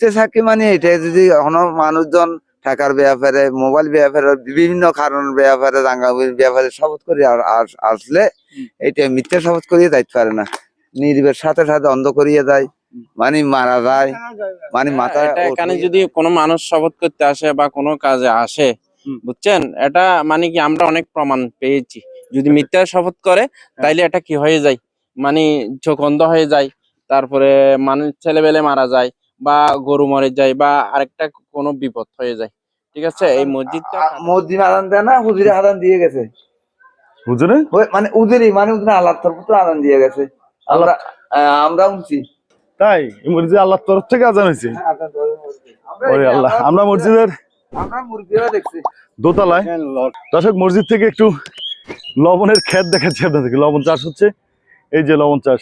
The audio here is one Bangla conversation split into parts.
মিথ্যে সাক্ষী মানে এটা যদি মানুষজন টাকার ব্যাপারে মোবাইল ব্যাপারে বিভিন্ন কারণ ব্যাপারে রাঙ্গাবির ব্যাপারে শপথ করে আসলে এটা মিথ্যে শপথ করিয়ে যাইতে পারে না। নির্বের সাথে সাথে অন্ধ করিয়ে যায় মানে মারা যায় মানে মাথা এখানে যদি কোনো মানুষ শপথ করতে আসে বা কোনো কাজে আসে বুঝছেন? এটা মানে কি আমরা অনেক প্রমাণ পেয়েছি। যদি মিথ্যা শপথ করে হ্যাঁ। তাইলে এটা কি হয়ে যায়? মানে চোখ অন্ধ হয়ে যায় তারপরে মানুষ ছেলেবেলে মারা যায় বা গরু মরে যায় বা আরেকটা কোনো বিপদ হয়ে যায়। ঠিক আছে? এই মসজিদটা মসজিদ আদান দেয় না হুজুরে আদান দিয়ে গেছে। বুঝলে ওই- মানে উদেরই মানে উদের আল্লাহ তরফ তো আদান দিয়ে গেছে। আমরা আমরা উনছি তাই? এই মসজিদে আল্লাহর তরফ থেকে আজান হয়েছে? ওরে আল্লাহ আমরা মসজিদের আমরা মুরগিও দেখছি। দোতলায়। দর্শক মসজিদ থেকে একটু লবণের ক্ষেত দেখাচ্ছি আপনাদেরকে। লবণ চাষ হচ্ছে। এই যে লবণ চাষ।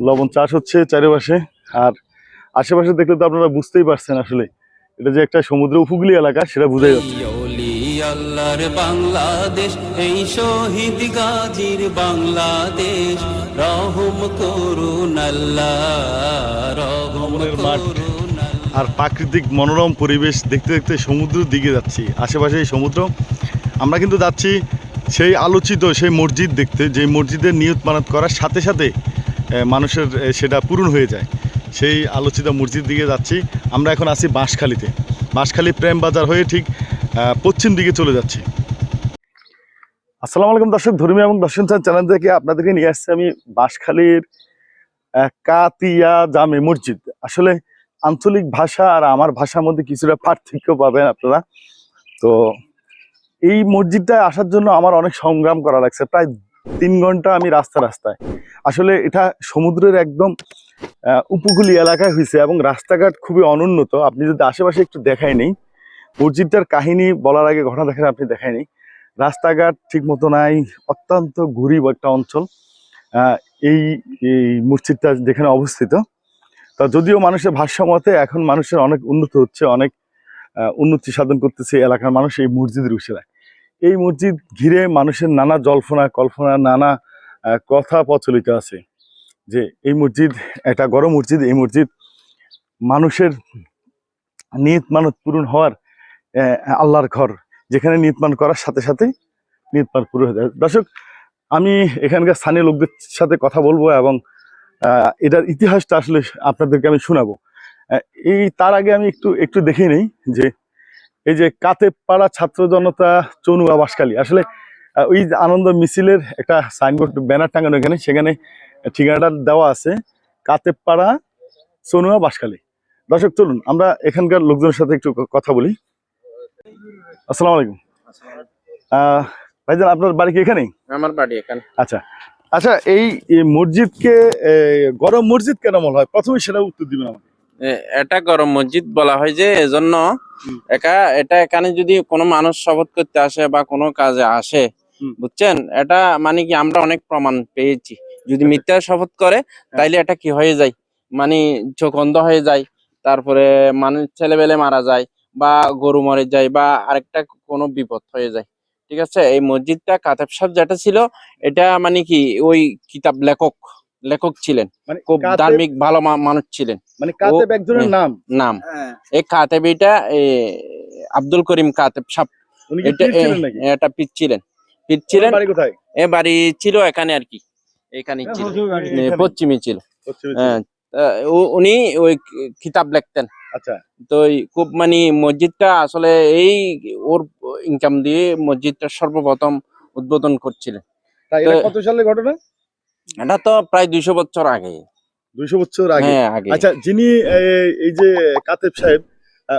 লবণ চাষ হচ্ছে চারিপাশে। আর আশেপাশে দেখলে তো আপনারা বুঝতেই পারছেন আসলে। এটা যে একটা সমুদ্র উপকূলীয় এলাকা সেটা বোঝাই যাচ্ছে। আল্লাহর বাংলাদেশ এই শহীদ গাজীর বাংলাদেশ। রহম করুন আল্লাহ। আর প্রাকৃতিক মনোরম পরিবেশ দেখতে দেখতে সমুদ্রের দিকে যাচ্ছি। আশেপাশে এই সমুদ্র। আমরা কিন্তু যাচ্ছি সেই আলোচিত সেই মসজিদ দেখতে যে মসজিদের নিয়ত মানত করার সাথে সাথে মানুষের সেটা পূরণ হয়ে যায়। সেই আলোচিত মসজিদ দিকে যাচ্ছি। আমরা এখন আছি বাঁশখালীতে। বাঁশখালী প্রেম বাজার হয়ে ঠিক পশ্চিম দিকে চলে যাচ্ছি। আসসালামু আলাইকুম দর্শক, ধর্মীয় এবং দর্শন চ্যানেল থেকে আপনাদেরকে নিয়ে আসছি আমি বাঁশখালীর কাতিয়া জামে মসজিদ। আসলে আঞ্চলিক ভাষা আর আমার ভাষার মধ্যে কিছুটা পার্থক্য পাবেন আপনারা। তো এই মসজিদটায় আসার জন্য আমার অনেক সংগ্রাম করা লাগছে। প্রায় তিন ঘণ্টা আমি রাস্তা রাস্তায় আসলে এটা সমুদ্রের একদম উপকূলীয় এলাকায় হয়েছে এবং রাস্তাঘাট খুবই অনুন্নত। আপনি যদি আশেপাশে একটু দেখাই নেই, মসজিদটার কাহিনী বলার আগে ঘটনা দেখেন, আপনি দেখাই নেই। রাস্তাঘাট ঠিক মতো নাই, অত্যন্ত গরিব একটা অঞ্চল। এই এই মসজিদটা যেখানে অবস্থিত, তা যদিও মানুষের ভাষ্য মতে এখন মানুষের অনেক উন্নত হচ্ছে, অনেক উন্নতি সাধন করতেছে এলাকার মানুষ এই মসজিদের উশিলায়। এই মসজিদ ঘিরে মানুষের নানা জল্পনা, কল্পনা, নানা কথা প্রচলিত আছে। যে এই মসজিদ একটা গরম মসজিদ, এই মসজিদ মানুষের নিয়ত মানত পূরণ হওয়ার আল্লাহর ঘর। যেখানে মান করার সাথে সাথে নিয়ত মান পূরণ হয়ে যায়। দর্শক, আমি এখানকার স্থানীয় লোকদের সাথে কথা বলব এবং এটার ইতিহাসটা আসলে আপনাদেরকে আমি শোনাবো। এই তার আগে আমি একটু একটু দেখে নেই যে এই যে কাতেপাড়া ছাত্র জনতা চনু আবাসকালী আসলে ওই আনন্দ মিছিলের একটা সাইনবোর্ড, ব্যানার টাঙানো এখানে। সেখানে ঠিকানাটা দেওয়া আছে কাতেপাড়া চনুয়া বাসকালী দর্শক চলুন আমরা এখানকার লোকজনের সাথে একটু কথা বলি। আসসালামু আলাইকুম। ভাইজান আপনার বাড়ি কি এখানেই? আমার বাড়ি এখানে। আচ্ছা আচ্ছা এই মসজিদকে গরম মসজিদ কেন বলা হয়? প্রথমে সেটা উত্তর দিবেন আমাকে। এটা গরম মসজিদ বলা হয় যে এজন্য। একা এটা এখানে যদি কোনো মানুষ শপথ করতে আসে বা কোনো কাজে আসে বুঝছেন? এটা মানে কি আমরা অনেক প্রমাণ পেয়েছি। যদি মিথ্যা শপথ করে হ্যাঁ। তাইলে এটা কি হয়ে যায়? মানে চোখ অন্ধ হয়ে যায় তারপরে মানুষ ছেলেবেলে মারা যায় বা গরু মরে যায় বা আরেকটা কোনো বিপদ হয়ে যায়। ঠিক আছে? এই মসজিদটা কাতাব সাহেব যেটা ছিল এটা মানে কি ওই কিতাব লেখক লেখক ছিলেন। মানে খুব ধার্মিক ভালো মানুষ ছিলেন। মানে কাতেব একজনের। নাম? নাম। হ্যাঁ। এই কাতেবিটা এ, আব্দুল করিম কাতেব সাহেব। এটা এটা পিত ছিলেন। পিত ছিলেন ওনার বাড়ি কোথায়? এ বাড়ি ছিল এখানে আর কি। এখানে ছিল পশ্চিমে ছিল উনি ওই কিতাব লিখতেন। আচ্ছা। তো খুব মানে মসজিদটা আসলে এই ওর ইনকাম দিয়ে মসজিদটা সর্বপ্রথম উদ্বোধন করছিলেন। এটা তো- কত সালের ঘটনা? এটা তো প্রায় দুইশো বছর আগে। দুইশো বছর আগে? হ্যাঁ আচ্ছা যিনি এই- যে কাতেব সাহেব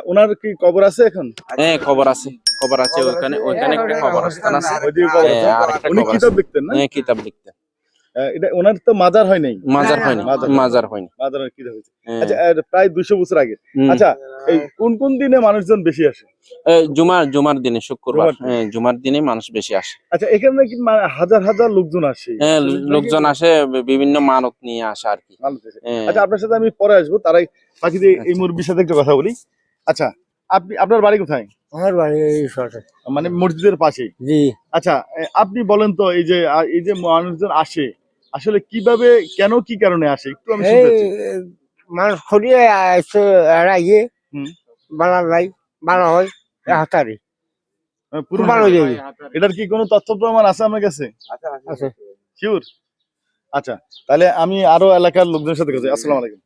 ওনার কি কবর আছে এখন? হ্যাঁ খবর আছে। খবর আছে ওখানে ওখানে একটা কবরস্থান আছে। কবর উনি খবর কিতাব লিখতেন না? হ্যাঁ কিতাব লিখতেন। এটা ওনার তো মাজার হয় নাই? মাজার হ্যাঁ, হয়নি মাজার। হয়নি। মাজার কিতাব হয়েছে? হ্যাঁ। আচ্ছা প্রায় দুইশো বছর আগে। আচ্ছা এই কোন কোন দিনে মানুষজন বেশি আসে? জুমার জুমার দিনে শুক্রবার। জুমার দিনে। হ্যাঁ জুমার দিনে মানুষ বেশি আসে। আচ্ছা এখানে মা- হাজার হাজার লোকজন আসে। হ্যাঁ লোকজন আসে বিভিন্ন মানত নিয়ে আসে আর কি। আচ্ছা আপনার সাথে আমি পরে আসব তারাই বাকি এই মুরব্বীর সাথে একটু কথা বলি। আচ্ছা আপনি আপনার বাড়ি কোথায়? আমার বাড়ি এই মানে মসজিদের পাশেই? জি। আচ্ছা আপনি বলেন তো এই যে এই যে মানুষজন আসে আসলে কীভাবে কেন কি কারণে আসে? একটু আমি। মানুষ খড়িয়ে বালা বালা হয় হাতারি। এটার কি কোনো তথ্য প্রমাণ আছে আমার কাছে? শিওর আচ্ছা তাহলে আমি আরও এলাকার লোকজনের সাথে কথা আসসালামু আলাইকুম।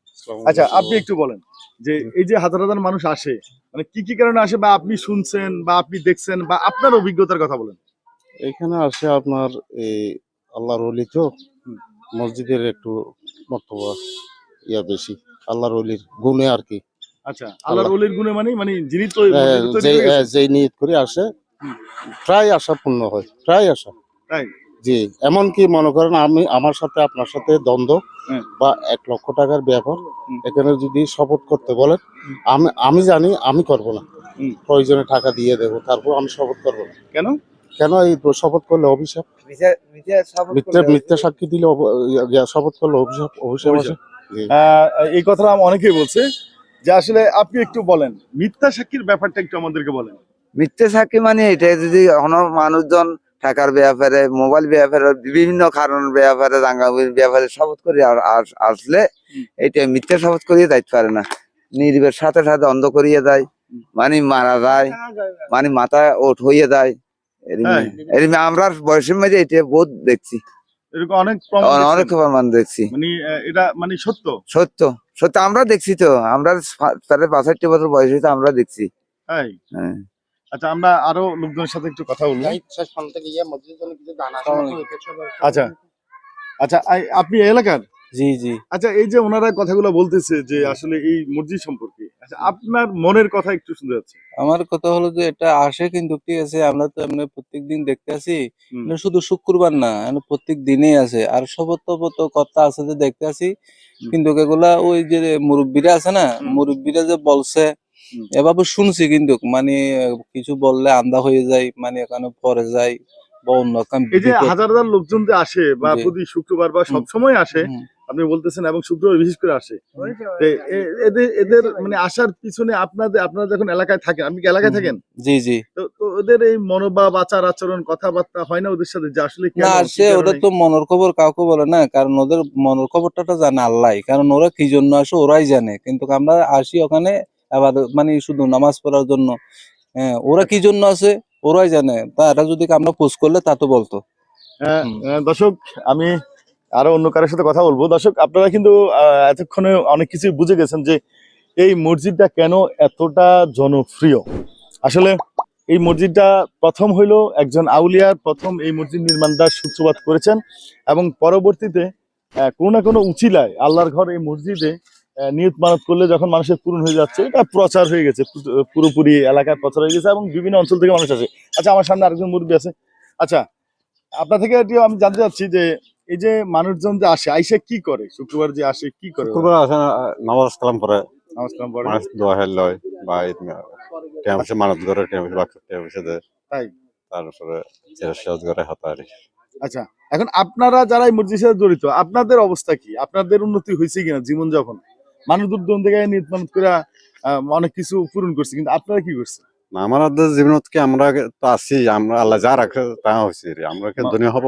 আচ্ছা আপনি একটু বলেন যে এই যে হাজার হাজার মানুষ আসে মানে কি কি কারণে আসে বা আপনি শুনছেন বা আপনি দেখছেন বা আপনার অভিজ্ঞতার কথা বলেন। এখানে আসে আপনার এই আল্লাহর অলি তো। মসজিদের একটু বক্তব্য ইয়া বেশি আল্লাহর অলির গুণে আর কি। আচ্ছা আল্লাহর আল্লাহ। অলির গুণে মানে মানে যিনি তো আহ, যে করে গেছেন, নিয়ত করে আসে প্রায় আশা পূর্ণ হয় প্রায় আশা। তাই? জি এমনকি মনে করেন আমি আমার সাথে আপনার সাথে দ্বন্দ্ব বা এক লক্ষ টাকার ব্যাপার এখানে যদি শপথ করতে বলেন আমি আমি জানি আমি করব না। প্রয়োজনে টাকা দিয়ে দেবো তারপর আমি শপথ করব না। কেন? কেন এই শপথ করলে অভিশাপ? মিথ্যা- মিথ্যা মিথ্যা মিথ্যা সাক্ষী দিলে শপথ করলে অভিশাপ অভিশাপ আছে এই কথাটা আম- অনেকেই বলছে যে আসলে আপনি একটু বলেন মিথ্যা সাক্ষীর ব্যাপারটা একটু আমাদেরকে বলেন। মিথ্যে সাক্ষী মানে এটা যদি কোনো মানুষজন টাকার ব্যাপারে মোবাইল ব্যাপারে বিভিন্ন কারণ ব্যাপারে রাঙ্গামির ব্যাপারে শপথ করে আসলে এটা মিথ্যা শপথ করিয়ে যাইতে পারে না। নির্বের সাথে সাথে অন্ধ করিয়ে দেয় মানে মারা যায় মানে মাথা ওঠ হইয়ে দেয়। হ্যাঁ। আমরা বয়সের মধ্যে এটা বহুত দেখছি। এরকম অনেক প্রমাণ অনেক প্রমাণ দেখছি। মানে এটা মানে সত্য। সত্য। সত্য আমরা দেখছি তো। আমরা পা- প্রায় বাষট্টি বছর বয়স হয়েছে আমরা দেখছি। হ্যাঁ। আচ্ছা আমরা আরও লোকজনের সাথে একটু কথা বলব আচ্ছা। আচ্ছা আপনি এই এলাকার? জি জি। আচ্ছা এই যে ওনারা কথাগুলো বলতেছে যে আসলে এই মসজিদ সম্পর্কে আচ্ছা আপনার মনের কথা একটু শুনতে যাচ্ছে আমার কথা হলো যে এটা আসে কিন্তু ঠিক আছে আমরা তো এমনি প্রত্যেক দিন দেখতে আসি শুধু শুক্রবার না প্রত্যেক দিনেই আছে। আর শপথ কথা আছে যে দেখতে আসি কিন্তু এগুলা ওই যে মুরব্বীরা আছে না। মুরব্বীরা যে বলছে। এভাবে শুনছি কিন্তু মানে কিছু বললে আন্দা হয়ে যায় মানে এখানে পরে যায় বা অন্য এই যে হাজার হাজার লোকজন যে আসে বা প্রতি শুক্রবার বা সব সময় আসে। আপনি বলতেছেন এবং শুক্রবার বিশেষ করে আসে। এ- এদের এদের মানে আসার পিছনে আপনাদের আপনারা যখন এলাকায় থাকেন আপনি কি এলাকায় থাকেন? জি জি। তো ওদের এই মনোভাব আচার আচরণ কথাবার্তা হয় না ওদের সাথে? যে আসলে কেন, না কি সে কারণে? ওদের তো মনের খবর কাউকে বলে না কারণ ওদের মনের খবরটা তো জানে আল্লাহ কারণ ওরা কি জন্য আসে ওরাই জানে। কিন্তু আমরা আসি ওখানে আবার মানে শুধু নামাজ পড়ার জন্য। হ্যাঁ ওরা কি জন্য আছে ওরাই জানে। তা এটা যদি আমরা পোস্ট করলে তা তো বলতো। হ্যাঁ, হুম। দর্শক আমি আরও অন্য কারোর সাথে কথা বলব। দর্শক, আপনারা কিন্তু এতক্ষণে অনেক কিছু বুঝে গেছেন যে এই মসজিদটা কেন এতটা জনপ্রিয়। আসলে এই মসজিদটা প্রথম হইল একজন আউলিয়ার, প্রথম এই মসজিদ নির্মাণদার সূত্রপাত করেছেন এবং পরবর্তীতে কোনো না কোনো উচিলায় আল্লাহর ঘর এই মসজিদে নিয়ত মানত করলে যখন মানুষের পূরণ হয়ে যাচ্ছে, এটা প্রচার হয়ে গেছে পুরোপুরি এলাকায় প্রচার হয়ে গেছে এবং বিভিন্ন অঞ্চল থেকে মানুষ আছে আচ্ছা আমার সামনে আরেকজন মুরব্বী আছে। আচ্ছা আপনার থেকে আমি জানতে চাচ্ছি যে এই যে মানুষজন যে আসে আইসে কি করে? শুক্রবার যে আসে কি করে শুক্রবার আসে নামাজ কালাম পরে নমস্কার পরে মানুষ দোয়া হেল লয় বা টাইম সে মানত করে টাইম সে বাক্স টাইম সে দেয়। তাই? তারপরে সাজ করে হাতারি আচ্ছা এখন আপনারা যারা এই মসজিদের সাথে জড়িত আপনাদের অবস্থা কি? আপনাদের উন্নতি হয়েছে কিনা জীবন যখন মানুষ দূর দূরান্ত থেকে নির্মাণ করে অনেক কিছু পূরণ করছে কিন্তু আপনারা কি করছেন? আমাদের জীবনত কি আমরা তো আছি আমরা আল্লাহ যা রাখে তা হয়েছে আমরা কি দুনিয়া হব?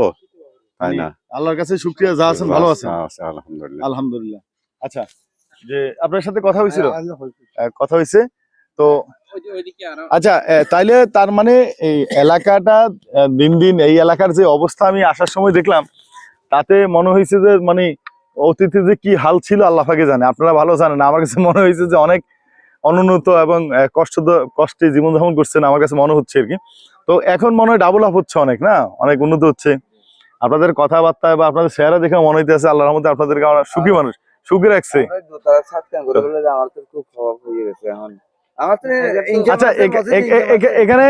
তাই না? আল্লাহর কাছে শুক্রিয়া যা আছেন ভালো আছেন। আলহামদুলিল্লাহ। আলহামদুলিল্লাহ। আচ্ছা যে আপনার সাথে কথা হয়েছিল? কথা হয়েছে? তো আচ্ছা তাইলে তার মানে এই এলাকাটা দিন দিন এই এলাকার যে অবস্থা আমি আসার সময় দেখলাম তাতে মনে হয়েছে যে মানে অতীতে যে কি হাল ছিল আল্লাহ পাকে জানে। আপনারা ভালো জানেন আমার কাছে মনে হয়েছে যে অনেক অনুন্নত এবং আহ, কষ্ট কষ্টে জীবনযাপন করছেন আমার কাছে মনে হচ্ছে আর কি। তো এখন মনে হয় ডাবল আপ হচ্ছে অনেক না? অনেক উন্নত হচ্ছে। আপনাদের কথাবার্তায় বা আপনাদের চেহারা দেখে মনে হইতেছে আল্লাহর মধ্যে আপনাদেরকে আমরা সুখী মানুষ সুখী রাখছে। হয়ে আচ্ছা। এখানে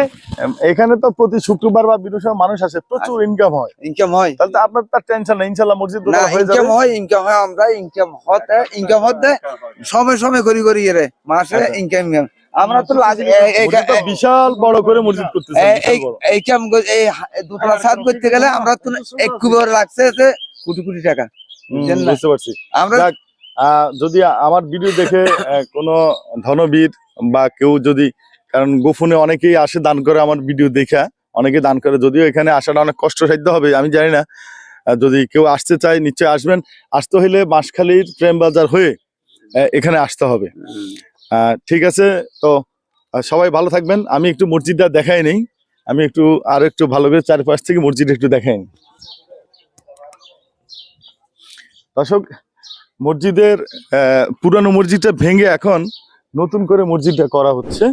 এখানে তো প্রতি শুক্রবার বা মানুষ আসে প্রচুর ইনকাম হয়। ইনকাম হয়। তাহলে তো আপনার তার টেনশন নেই ইনশাল্লাহ মসজিদ হয়ে ইনকাম হয় ইনকাম হয় আমরা ইনকাম হতে ইনকাম হতে সময় সময় করি করি রে মাসে আচ্ছা। ইনকাম আমরা তো বিশাল বড় করে মসজিদ করতেছে এই এই কাম এই দুতলা ছাদ করতে গেলে আমরা তো এক কুবার লাগছে যে কোটি কোটি টাকা বুঝতে পারছি। আমরা আহ, যদি আমার ভিডিও দেখে আহ, কোনো ধনবীর বা কেউ যদি কারণ গোপনে অনেকেই আসে দান করে আমার ভিডিও দেখা অনেকে দান করে যদিও এখানে আসাটা অনেক কষ্টসাধ্য হবে আমি জানি না। যদি কেউ আসতে চায় নিশ্চয়ই আসবেন। আসতে হইলে বাঁশখালীর প্রেম বাজার হয়ে এখানে আসতে হবে। ঠিক আছে, তো সবাই ভালো থাকবেন। আমি একটু মসজিদটা দেখাই নেই। আমি একটু, আর একটু ভালো করে চারপাশ থেকে মসজিদ একটু দেখাই। নিই। দর্শক, মসজিদের পুরানো মসজিদটা ভেঙে এখন নতুন করে মসজিদটা করা হচ্ছে।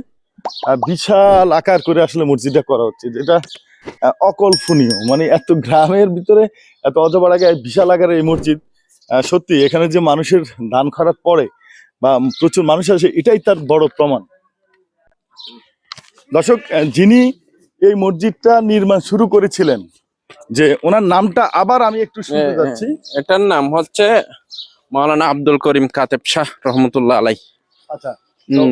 আর বিশাল আকার করে আসলে মসজিদটা করা হচ্ছে। যেটা অকল্পনীয়। মানে এত গ্রামের ভিতরে, এত অজবা আগে বিশাল আকারের এই মসজিদ সত্যি, এখানে যে মানুষের দান খরাত পড়ে বা প্রচুর মানুষ আসে এটাই তার বড় প্রমাণ। দর্শক যিনি এই মসজিদটা নির্মাণ শুরু করেছিলেন যে ওনার নামটা আবার আমি একটু শুনতে হ্যাঁ, যাচ্ছি। এটার নাম হচ্ছে মাওলানা আব্দুল করিম কাতেব শাহ রহমতুল্লাহ আলাই আচ্ছা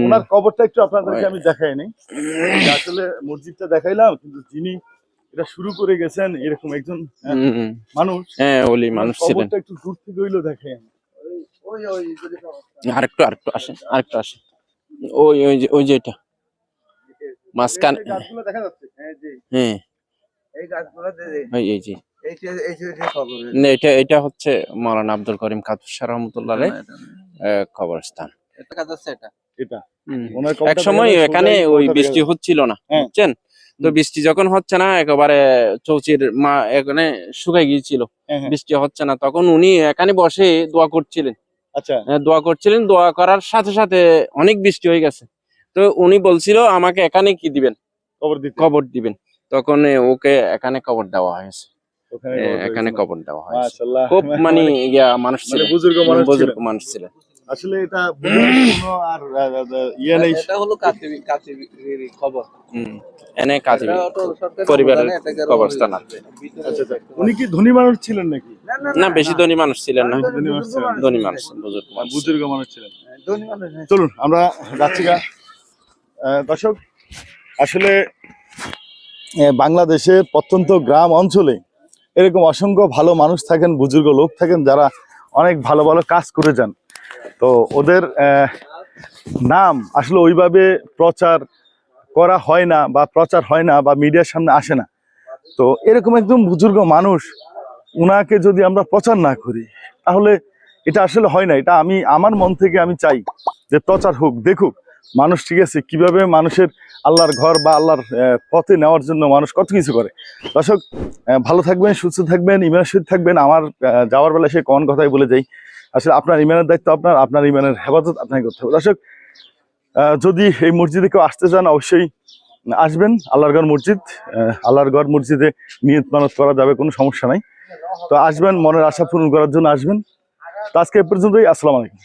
ওনার কবরটা একটু আপনাদেরকে আমি দেখাই নি। আসলে মসজিদটা দেখাইলাম কিন্তু যিনি এটা শুরু করে গেছেন এরকম একজন হুম। মানুষ। হ্যাঁ ওলি মানুষ ছিলেন। কবরটা একটু দূর থেকে ওই ওই যদি আরেকটু আরেকটু আসেন আরেকটু আসেন। ওই ওই যে ওই যে এটা। মাঝখানে হ্যাঁ হ্যাঁ। এই এই যে। এইটা এইটা এইটা খবর না, এটা এটা হচ্ছে মাওলানা আব্দুল করিম শাহ রহমতুল্লাহ কবরস্থান। এক সময় এখানে ওই বৃষ্টি হচ্ছিল না হ্যাঁ। বুঝছেন? তো বৃষ্টি যখন হচ্ছে না একেবারে চৌচির মা এখানে শুকাই গিয়েছিল। হ্যাঁ। বৃষ্টি হচ্ছে না তখন উনি এখানে বসে দোয়া করছিলেন। আচ্ছা। দোয়া করছিলেন দোয়া করার সাথে সাথে অনেক বৃষ্টি হয়ে গেছে। তো উনি বলছিল আমাকে এখানে কি দিবেন? কবর দিতে। কবর দিবেন। তখন ওকে এখানে কবর দেওয়া হয়েছে। এখানে কবর দেওয়া হয়েছে। খুব মানে ইয়া মানুষ ছিল ছিলেন। বুজুর্গ মানুষ ছিল ছিলেন। আসলে এটা আর ইয়ে নেই। এটা হলো কাতিবি কাতিবি খবর। এনে সরকারি পরিবারের কবরস্থান আচ্ছা আচ্ছা। উনি কি ধনী মানুষ ছিলেন নাকি? না বেশি ধনী মানুষ ছিলেন না। ধনী মানুষ ছিলেন। ধনী মানুষ বুজুর্গ মানুষ। বুজুর্গ মানুষ ছিলেন। চলুন আমরা যাচ্ছি গা। দর্শক আসলে বাংলাদেশের প্রত্যন্ত গ্রাম অঞ্চলে এরকম অসংখ্য ভালো মানুষ থাকেন বুজুর্গ লোক থাকেন যারা অনেক ভালো ভালো কাজ করে যান। তো ওদের নাম আসলে ওইভাবে প্রচার করা হয় না বা প্রচার হয় না বা মিডিয়ার সামনে আসে না। তো এরকম একদম বুজুর্গ মানুষ, উনাকে যদি আমরা প্রচার না করি, তাহলে এটা আসলে হয় না। এটা আমি, আমার মন থেকে আমি চাই যে প্রচার হোক, দেখুক, মানুষ ঠিক আছে, কীভাবে মানুষের আল্লাহর ঘর বা আল্লাহর পথে নেওয়ার জন্য মানুষ কত কিছু করে। দর্শক ভালো থাকবেন, সুস্থ থাকবেন, ইমানের সহিত থাকবেন। আমার যাওয়ার বেলা সে কোন কথাই বলে যাই। আসলে আপনার ইমানের দায়িত্ব আপনার আপনার ইমানের হেফাজত আপনাকে করতে হবে। দর্শক যদি এই মসজিদে কেউ আসতে চান, অবশ্যই আসবেন আল্লাহরগড় মসজিদ। আল্লাহরগড় মসজিদে নিয়ত মানত করা যাবে, কোনো সমস্যা নাই। তো আসবেন, মনের আশা পূরণ করার জন্য আসবেন। তো আজকে এ পর্যন্তই, আসসালামু আলাইকুম।